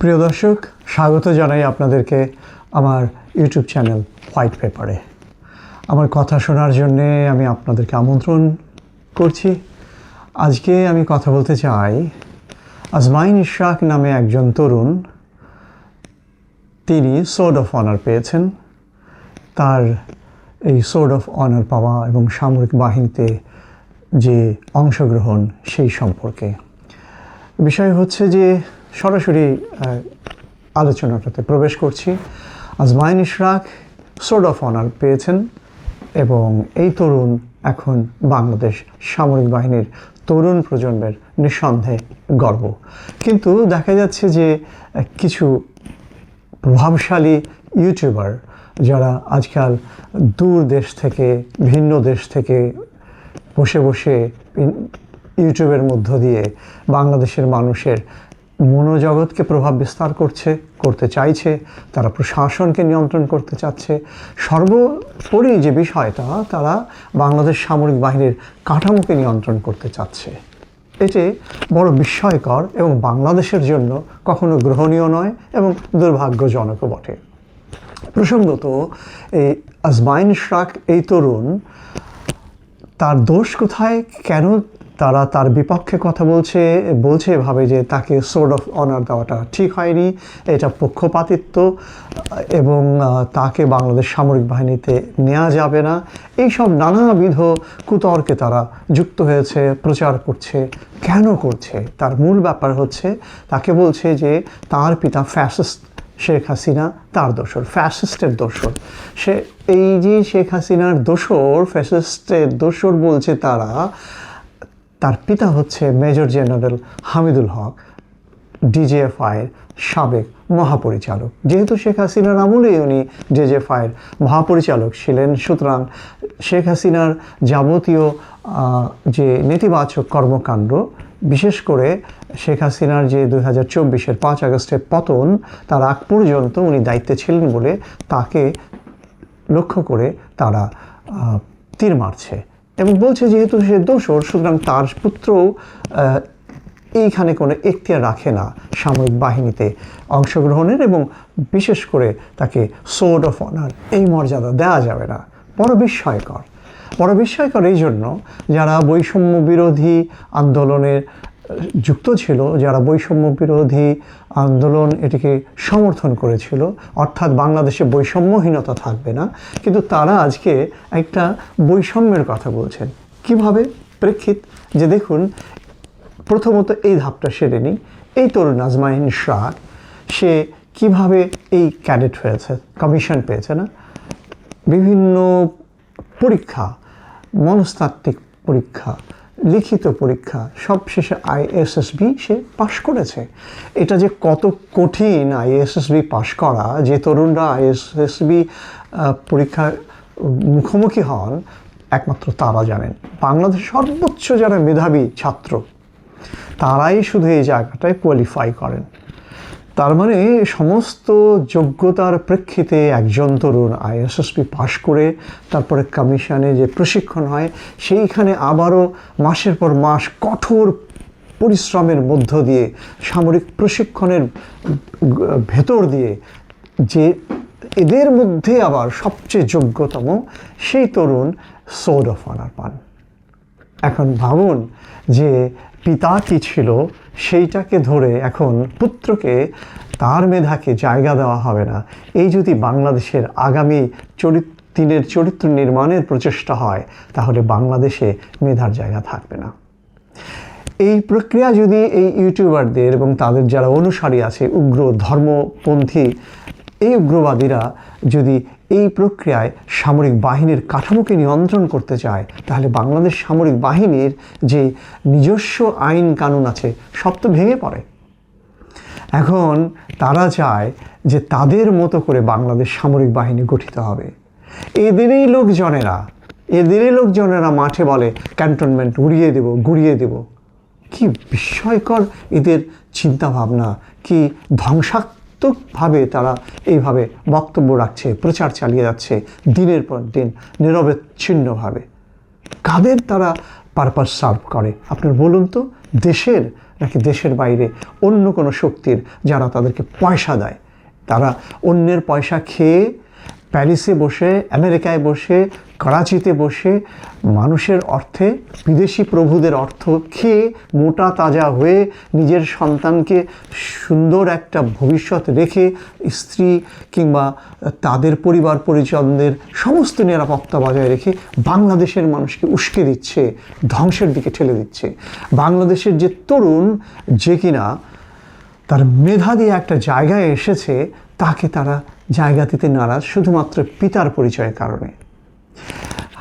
প্রিয় দর্শক, স্বাগত জানাই আপনাদেরকে আমার ইউটিউব চ্যানেল হোয়াইট পেপারে। আমার কথা শোনার জন্যে আমি আপনাদেরকে আমন্ত্রণ করছি। আজকে আমি কথা বলতে চাই আজমাইন ইশরাক নামে একজন তরুণ। তিনি সোর্ড অফ অনার পেয়েছেন। তার এই সোর্ড অফ অনার পাওয়া এবং সামরিক বাহিনীতে যে অংশগ্রহণ সেই সম্পর্কে। বিষয় হচ্ছে যে সরাসরি আলোচনাটাতে প্রবেশ করছি। আজমাইন ইশরাক সোর্ড অফ অনার পেয়েছেন এবং এই তরুণ এখন বাংলাদেশ সামরিক বাহিনীর তরুণ প্রজন্মের নিঃসন্দেহে গর্ব। কিন্তু দেখা যাচ্ছে যে কিছু প্রভাবশালী ইউটিউবার যারা আজকাল দূর দেশ থেকে, ভিন্ন দেশ থেকে বসে বসে ইউটিউবের মধ্য দিয়ে বাংলাদেশের মানুষের মনোজগৎকে প্রভাব বিস্তার করছে, করতে চাইছে, তারা প্রশাসনকে নিয়ন্ত্রণ করতে চাচ্ছে। সর্বোপরি যে বিষয়টা, তারা বাংলাদেশ সামরিক বাহিনীর কাঠামোকে নিয়ন্ত্রণ করতে চাচ্ছে। এটি বড় বিস্ময়কর এবং বাংলাদেশের জন্য কখনো গ্রহণীয় নয় এবং দুর্ভাগ্যজনকও বটে। প্রসঙ্গত, এই আজমাইন শ্রাক এই তরুণ, তার দোষ কোথায়, কেন তারা তার বিপক্ষে কথা বলছে বলছে এভাবে যে তাকে সোর্ড অফ অনার দেওয়াটা ঠিক হয়নি, এটা পক্ষপাতিত্ব, এবং তাকে বাংলাদেশ সামরিক বাহিনীতে নেওয়া যাবে না। এইসব নানাবিধ কুতর্কে তারা যুক্ত হয়েছে, প্রচার করছে, কেন করছে? তার মূল ব্যাপার হচ্ছে, তাকে বলছে যে তার পিতা ফ্যাসিস্ট শেখ হাসিনা, তার দোসর ফ্যাসিস্টের দোসর সে, এই যে শেখ হাসিনার দোসর ফ্যাসিস্টের দোসর বলছে তারা তার পিতা হচ্ছে মেজর জেনারেল হামিদুল হক, ডিজিএফআইয়ের সাবেক মহাপরিচালক। যেহেতু শেখ হাসিনার আমলেই উনি ডিজিএফআইয়ের মহাপরিচালক ছিলেন, সুতরাং শেখ হাসিনার যাবতীয় যে নেতিবাচক কর্মকাণ্ড, বিশেষ করে শেখ হাসিনার যে দুই হাজার চব্বিশের পাঁচ আগস্টের পতন, তার আগ পর্যন্ত উনি দায়িত্বে ছিলেন বলে তাকে লক্ষ্য করে তারা তীর মারছে। এবং বলছে যেহেতু সে দোষর, সুতরাং তার পুত্র এইখানে কোনো এখতিয়ার রাখে না সামরিক বাহিনীতে অংশগ্রহণের এবং বিশেষ করে তাকে সোর্ড অফ অনার এই মর্যাদা দেওয়া যাবে না। বড় বিস্ময়কর বড় বিস্ময়কর এই জন্য যারা বৈষম্য বিরোধী আন্দোলনের যুক্ত ছিল, যারা বৈষম্য বিরোধী আন্দোলন এটিকে সমর্থন করেছিল, অর্থাৎ বাংলাদেশে বৈষম্যহীনতা থাকবে না, কিন্তু তারা আজকে একটা বৈষম্যের কথা বলছেন। কীভাবে? প্রেক্ষিত যে দেখুন, প্রথমত এই ধাপটা সেরে নিই। এই তরুণ আজমাইন শাহ, সে কীভাবে এই ক্যাডেট হয়েছে, কমিশন পেয়েছে না? বিভিন্ন পরীক্ষা, মনস্তাত্ত্বিক পরীক্ষা লিখিত পরীক্ষা সব শেষে আইএসএসবি সে পাশ করেছে। এটা যে কত কঠিন আইএসএসবি পাশ করা, যে তরুণরা আইএসএসবি পরীক্ষার মুখোমুখি হন, একমাত্র তারা জানেন। বাংলাদেশের সর্বোচ্চ যারা মেধাবী ছাত্র, তারাই শুধু এই জায়গাটায় কোয়ালিফাই করেন। তার মানে সমস্ত যোগ্যতার প্রেক্ষিতে একজন তরুণ আইএসএসপি পাশ করে তারপরে কমিশনে যে প্রশিক্ষণ হয়, সেইখানে আবারও মাসের পর মাস কঠোর পরিশ্রমের মধ্য দিয়ে, সামরিক প্রশিক্ষণের ভেতর দিয়ে যে এদের মধ্যে আবার সবচেয়ে যোগ্যতম সেই তরুণ সোড অফ অনার পান। এখন ভাবুন যে পিতা কি ছিল সেইটাকে ধরে এখন পুত্রকে তার মেধাকে জায়গা দেওয়া হবে না। এই যদি বাংলাদেশের আগামী চরিত্র দিনের চরিত্র নির্মাণের প্রচেষ্টা হয়, তাহলে বাংলাদেশে মেধার জায়গা থাকবে না। এই প্রক্রিয়া যদি এই ইউটিউবারদের এবং তাদের যারা অনুসারী আছে, উগ্র ধর্মপন্থী, এই উগ্রবাদীরা যদি এই প্রক্রিয়ায় সামরিক বাহিনীর কাঠামোকে নিয়ন্ত্রণ করতে চায়, তাহলে বাংলাদেশ সামরিক বাহিনীর যে নিজস্ব আইন কানুন আছে, সব তো ভেঙে পড়ে। এখন তারা চায় যে তাদের মতো করে বাংলাদেশ সামরিক বাহিনী গঠিত হবে। এদেরই লোকজনেরা এদেরই লোকজনেরা মাঠে বলে, ক্যান্টনমেন্ট উড়িয়ে দেব, গুড়িয়ে দেব। কি বিস্ময়কর এদের চিন্তাভাবনা, কি কি ধ্বংসাত্মকভাবে তারা এইভাবে বক্তব্য রাখছে, প্রচার চালিয়ে যাচ্ছে, দিনের পর দিন নিরবচ্ছিন্নভাবে। কাদের তারা পারপাস সার্ভ করে? আপনার বলুন তো, দেশের নাকি দেশের বাইরে অন্য কোনো শক্তির যারা তাদেরকে পয়সা দেয়? তারা অন্যের পয়সা খেয়ে প্যারিসে বসে, আমেরিকায় বসে করাচিতে বসে মানুষের অর্থে, বিদেশি প্রভুদের অর্থ খেয়ে মোটা তাজা হয়ে নিজের সন্তানকে সুন্দর একটা ভবিষ্যৎ রেখে স্ত্রী কিংবা তাদের পরিবার পরিজনদের সমস্ত নিরাপত্তা বজায় রেখে বাংলাদেশের মানুষকে উস্কে দিচ্ছে, ধ্বংসের দিকে ঠেলে দিচ্ছে। বাংলাদেশের যে তরুণ যে কিনা তার মেধা দিয়ে একটা জায়গায় এসেছে, তাকে তারা জায়গা দিতে নারাজ, শুধুমাত্র পিতার পরিচয়ের কারণে।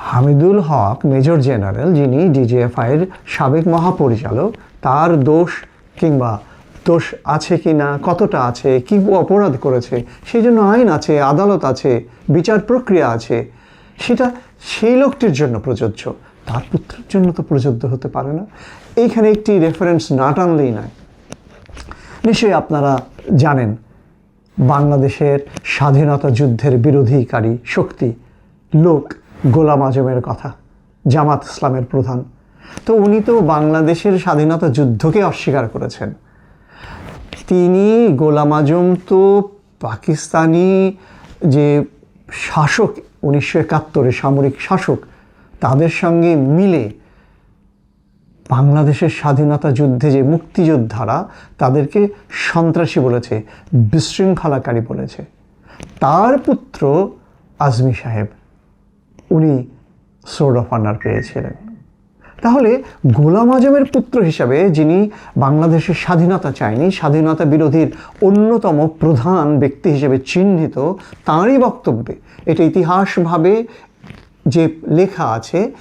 হামিদুল হক, মেজর জেনারেল, যিনি ডিজিএফআইয়ের সাবেক মহাপরিচালক, তার দোষ কিংবা দোষ আছে কি না কতটা আছে, কি অপরাধ করেছে, সেই জন্য আইন আছে, আদালত আছে, বিচার প্রক্রিয়া আছে, সেটা সেই লোকটির জন্য প্রযোজ্য। তার পুত্রের জন্য তো প্রযোজ্য হতে পারে না। এইখানে একটি রেফারেন্স না টানলেই নয়। নিশ্চয়ই আপনারা জানেন, বাংলাদেশের স্বাধীনতা যুদ্ধের বিরোধীকারী শক্তি লোক গোলাম আজমের কথা, জামাত ইসলামের প্রধান। তো উনি তো বাংলাদেশের স্বাধীনতা যুদ্ধকে অস্বীকার করেছেন। তিনি গোলাম আজম তো পাকিস্তানি যে শাসক, উনিশশো একাত্তরে সামরিক শাসক, তাদের সঙ্গে মিলে বাংলাদেশের স্বাধীনতা যুদ্ধে যে মুক্তিযোদ্ধারা, তাদেরকে সন্ত্রাসী বলেছে, বিশৃঙ্খলাকারী বলেছে। তার পুত্র আজমি সাহেব। উনি সোর্ড অফ অনার পেয়েছিলেন। তাহলে গোলাম আজমের পুত্র হিসাবে যিনি বাংলাদেশের স্বাধীনতা চায়নি, স্বাধীনতা বিরোধীর অন্যতম প্রধান ব্যক্তি হিসেবে চিহ্নিত, তাঁরই বক্তব্যে, এটা ইতিহাসভাবে যে লেখা আছে,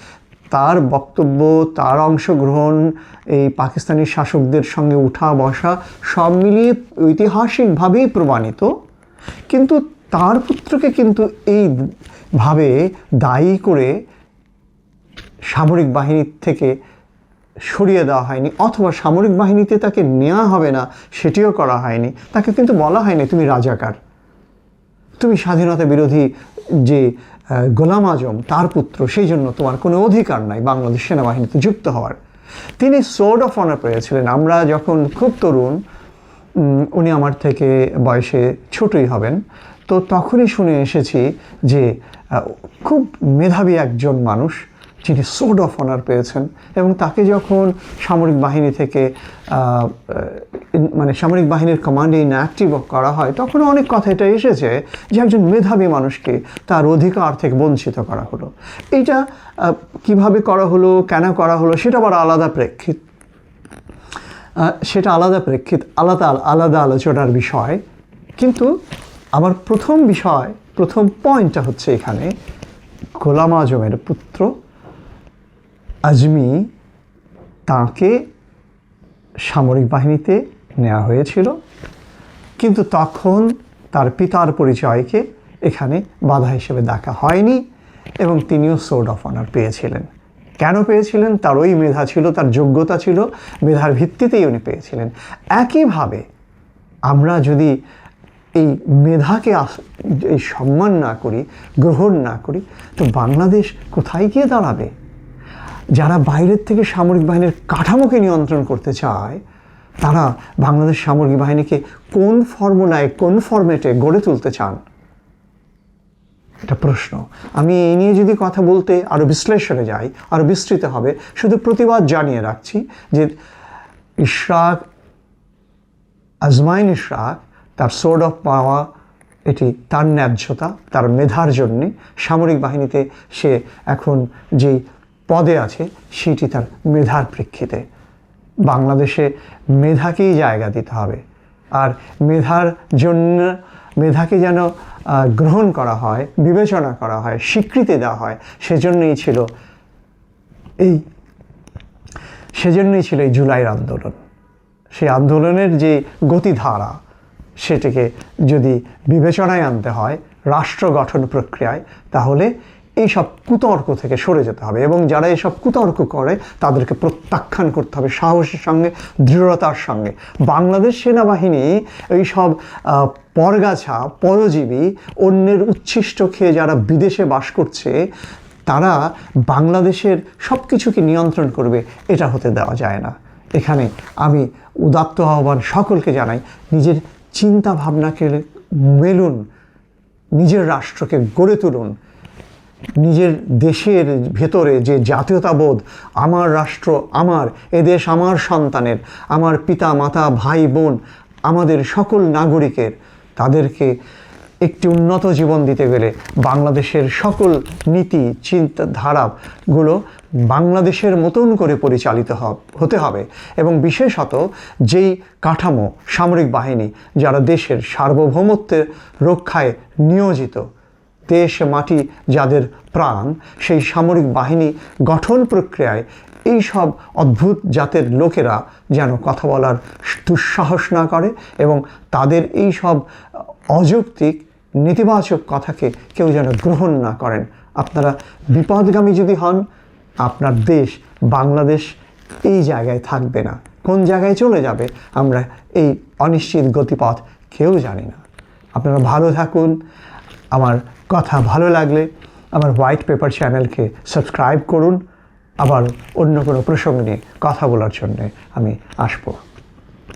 তার বক্তব্য, তার অংশগ্রহণ, এই পাকিস্তানি শাসকদের সঙ্গে উঠা বসা, সব মিলিয়ে ঐতিহাসিকভাবেই প্রমাণিত। কিন্তু তার পুত্রকে কিন্তু এইভাবে দায়ী করে সামরিক বাহিনীর থেকে সরিয়ে দেওয়া হয়নি, অথবা সামরিক বাহিনীতে তাকে নেওয়া হবে না, সেটিও করা হয়নি। তাকে কিন্তু বলা হয়নি, তুমি রাজাকার। তুমি স্বাধীনতা বিরোধী যে গোলাম আজম, তার পুত্র, সেই জন্য তোমার কোনো অধিকার নাই বাংলাদেশ সেনাবাহিনীতে যুক্ত হওয়ার। তিনি সোর্ড অফ অনার পেয়েছিলেন। আমরা যখন খুব তরুণ উনি আমার থেকে বয়সে ছোটই হবেন তো তখনই শুনে এসেছি যে খুব মেধাবী একজন মানুষ, যিনি সোড অফ অনার পেয়েছেন এবং তাকে যখন সামরিক বাহিনী থেকে মানে সামরিক বাহিনীর কমান্ডে ইনঅ্যাক্টিভ করা হয় তখন অনেক কথা এটা এসেছে যে একজন মেধাবী মানুষকে তার অধিকার থেকে বঞ্চিত করা হলো। এইটা কীভাবে করা হলো, কেন করা হলো, সেটা আবার আলাদা প্রেক্ষিত সেটা আলাদা প্রেক্ষিত, আলাদা আলাদা আলোচনার বিষয়। কিন্তু আমার প্রথম বিষয়, প্রথম পয়েন্টটা হচ্ছে এখানে, গোলাম আজমের পুত্র আজমি তাকে সামরিক বাহিনীতে নেওয়া হয়েছিল, কিন্তু তখন তার পিতার পরিচয়কে এখানে বাধা হিসেবে দেখা হয়নি এবং তিনিও সোর্ড অফ অনার পেয়েছিলেন। কেন পেয়েছিলেন? তার ওই মেধা ছিল, তার যোগ্যতা ছিল, মেধার ভিত্তিতেই উনি পেয়েছিলেন। একইভাবে আমরা যদি এই মেধাকে এই সম্মান না করি, গ্রহণ না করি, তো বাংলাদেশ কোথায় গিয়ে দাঁড়াবে? যারা বাইরের থেকে সামরিক বাহিনীর কাঠামোকে নিয়ন্ত্রণ করতে চায়, তারা বাংলাদেশ সামরিক বাহিনীকে কোন ফর্মুলায়, কোন ফরম্যাটে গড়ে তুলতে চান? এটা প্রশ্ন। আমি এই নিয়ে যদি কথা বলতে আরও বিশ্লেষণে যাই আরও বিস্তৃত হবে, শুধু প্রতিবাদ জানিয়ে রাখছি যে ইশরাক, আজমাইন ইশরাক তার সোর্ড অফ পাওয়া এটি তার ন্যায্যতা, তার মেধার জন্যে সামরিক বাহিনীতে সে এখন যে পদে আছে, সেটি তার মেধার প্রেক্ষিতে। বাংলাদেশে মেধাকেই জায়গা দিতে হবে। আর মেধার জন্য, মেধাকে যেন গ্রহণ করা হয়, বিবেচনা করা হয়, স্বীকৃতি দেওয়া হয়, সেজন্যই ছিল এই, সেজন্যই ছিল এই জুলাইয়ের আন্দোলন। সেই আন্দোলনের যে গতিধারা সেটিকে যদি বিবেচনায় আনতে হয়, রাষ্ট্র গঠন প্রক্রিয়ায়, তাহলে এই সব কুতর্ক থেকে সরে যেতে হবে এবং যারা এসব কুতর্ক করে, তাদেরকে প্রত্যাখ্যান করতে হবে সাহসের সঙ্গে, দৃঢ়তার সঙ্গে। বাংলাদেশ সেনাবাহিনী এই সব পরগাছা, পরজীবী, অন্যের উচ্ছিষ্ট খেয়ে যারা বিদেশে বাস করছে, তারা বাংলাদেশের সব কিছুকে নিয়ন্ত্রণ করবে, এটা হতে দেওয়া যায় না। এখানে আমি উদাত্ত আহ্বান সকলকে জানাই, নিজের চিন্তা ভাবনাকে মেলুন, নিজের রাষ্ট্রকে গড়ে তুলুন, নিজের দেশের ভেতরে যে জাতীয়তাবোধ, আমার রাষ্ট্র আমার এদেশ আমার সন্তানের, আমার পিতা, মাতা, ভাই, বোন, আমাদের সকল নাগরিকের, তাদেরকে একটি উন্নত জীবন দিতে গেলে বাংলাদেশের সকল নীতি চিন্তাধারাগুলো বাংলাদেশের মতন করে পরিচালিত হতে হবে। এবং বিশেষত যেই কাঠামো, সামরিক বাহিনী যারা দেশের সার্বভৌমত্বের রক্ষায় নিয়োজিত, দেশ, মাটি যাদের প্রাণ, সেই সামরিক বাহিনী গঠন প্রক্রিয়ায় এই সব অদ্ভুত জাতের লোকেরা যেন কথা বলার দুঃসাহস না করে এবং তাদের এই সব অযৌক্তিক, নেতিবাচক কথাকে কেউ যেন গ্রহণ না করেন। আপনারা বিপদগামী যদি হন, আপনার দেশ, বাংলাদেশ এই জায়গায় থাকবে না। কোন জায়গায় চলে যাবে, আমরা এই অনিশ্চিত গতিপথ কেউ জানি না। আপনারা ভালো থাকুন। আমার কথা ভালো লাগলে আমার হোয়াইট পেপার চ্যানেলকে সাবস্ক্রাইব করুন। আবার অন্য কোনো প্রসঙ্গ নিয়ে কথা বলার জন্যে আমি আসব।